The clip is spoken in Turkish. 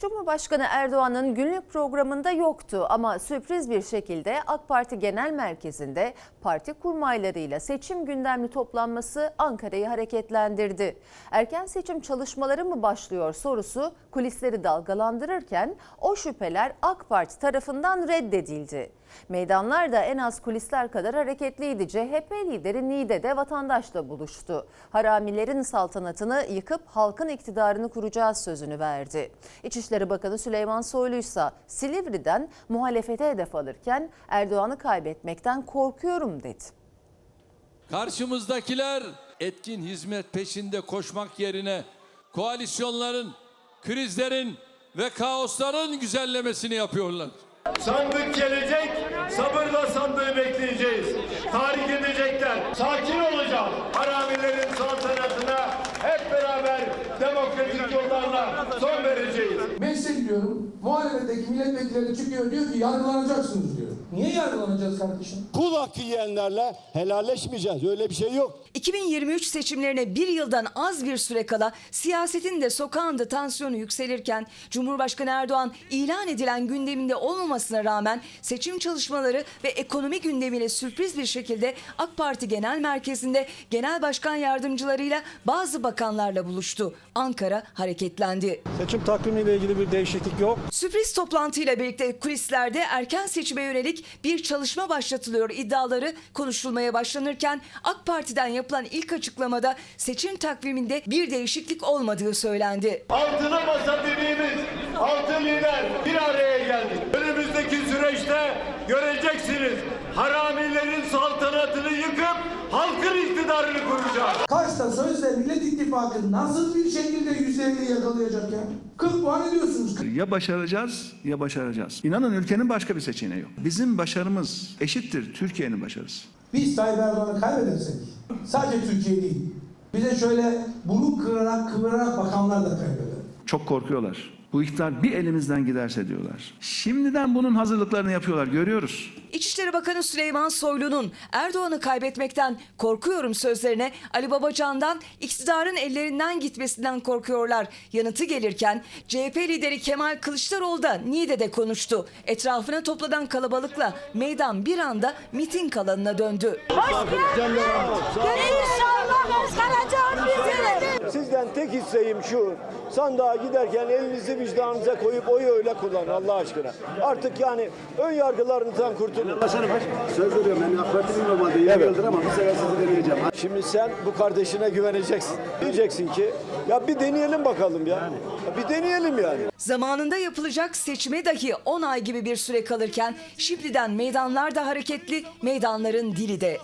Cumhurbaşkanı Erdoğan'ın günlük programında yoktu ama sürpriz bir şekilde AK Parti Genel Merkezi'nde parti kurmaylarıyla seçim gündemli toplanması Ankara'yı hareketlendirdi. Erken seçim çalışmaları mı başlıyor sorusu kulisleri dalgalandırırken o şüpheler AK Parti tarafından reddedildi. Meydanlar da en az kulisler kadar hareketliydi. CHP lideri Niğde'de vatandaşla buluştu. Haramilerin saltanatını yıkıp halkın iktidarını kuracağız sözünü verdi. İçişleri Bakanı Süleyman Soylu ise Silivri'den muhalefete hedef alırken Erdoğan'ı kaybetmekten korkuyorum dedi. Karşımızdakiler etkin hizmet peşinde koşmak yerine koalisyonların, krizlerin ve kaosların güzellemesini yapıyorlar. Sandık gelecek, sabırla sandığı bekleyeceğiz. Tahrik edecekler. Gidiyorum. Muhalefetteki milletvekilleri çıkıyor diyor ki yargılanacaksınız diyor. Niye yargılanacağız kardeşim? Kul hakkı yiyenlerle helalleşmeyeceğiz. Öyle bir şey yok. 2023 seçimlerine bir yıldan az bir süre kala siyasetin de sokağında tansiyonu yükselirken Cumhurbaşkanı Erdoğan ilan edilen gündeminde olmamasına rağmen seçim çalışmaları ve ekonomi gündemiyle sürpriz bir şekilde AK Parti Genel Merkezi'nde genel başkan yardımcılarıyla bazı bakanlarla buluştu. Ankara hareketlendi. Seçim takvimiyle ilgili bir değişiklik yok. Sürpriz toplantıyla birlikte kulislerde erken seçime yönelik bir çalışma başlatılıyor iddiaları konuşulmaya başlanırken AK Parti'den yapılan ilk açıklamada seçim takviminde bir değişiklik olmadığı söylendi. Altılı masa dediğimiz altı lider bir araya geldi. Önümüzdeki süreçte göreceksiniz. Haramilerin saltanatını yıkıp halkın iktidarını kuracağız. Kaçta sözde Millet İttifakı nasıl bir şekilde %50 yakalayacak ya? 40 puan ediyorsunuz. Ya başaracağız ya başaracağız. İnanın ülkenin başka bir seçeneği yok. Bizim başarımız eşittir Türkiye'nin başarısı. Biz Tayyip Erdoğan'ı kaybedersek sadece Türkiye değil. Bize şöyle burun kırarak kıvırarak bakanlar da kaybeder. Çok korkuyorlar. Bu iktidar bir elimizden giderse diyorlar. Şimdiden bunun hazırlıklarını yapıyorlar görüyoruz. İçişleri Bakanı Süleyman Soylu'nun Erdoğan'ı kaybetmekten korkuyorum sözlerine Ali Babacan'dan iktidarın ellerinden gitmesinden korkuyorlar. Yanıtı gelirken CHP lideri Kemal Kılıçdaroğlu da Niğde'de konuştu. Etrafına toplanan kalabalıkla meydan bir anda miting alanına döndü. İnşallah çıkaracağım bizi. Sizden tek isteğim şu. Sandığa giderken elinizi vicdanınıza koyup oyu öyle kullanın Allah aşkına. Artık yani ön yargılarınızdan kurtulun. Söz veriyorum ben AK Parti'nin normalde Evet. yıldır ama bu sefer sizi deneyeceğim. Şimdi sen bu kardeşine güveneceksin. Diyeceksin ki ya bir deneyelim bakalım ya. Ya bir deneyelim yani. Zamanında yapılacak seçime dahi 10 ay gibi bir süre kalırken şimdiden meydanlar da hareketli, meydanların dili de.